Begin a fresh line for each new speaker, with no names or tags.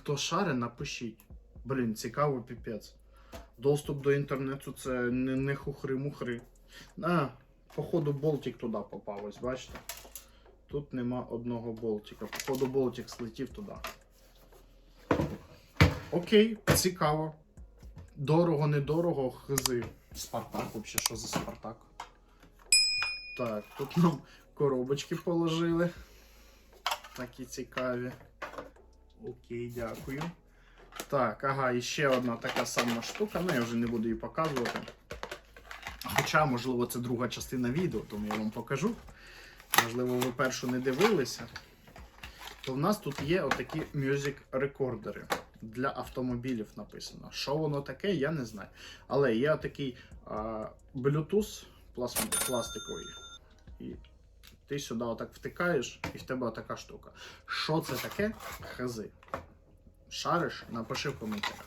Хто шаре, напишіть. Блін, цікаво піпець. Доступ до інтернету це не, не хухри-мухри. А, походу болтик туди попав, ось бачите? Тут нема одного болтика. Походу болтик слетів туди. Окей, цікаво. Дорого, недорого, хзи. Спартак, взагалі, що за Спартак? Так, тут нам коробочки положили. Такі цікаві. Окей, дякую. Так, ага, і ще одна така сама штука, ну я вже не буду її показувати. Хоча, можливо, це друга частина відео, тому я вам покажу. Можливо, ви першу не дивилися. То в нас тут є отакі music рекордери для автомобілів написано. Що воно таке, я не знаю. Але є отакий а, Bluetooth плас- пластиковий. І ти сюди отак втикаєш, і в тебе отака штука. Що це таке? Хази. Шариш, напиши в коментарях.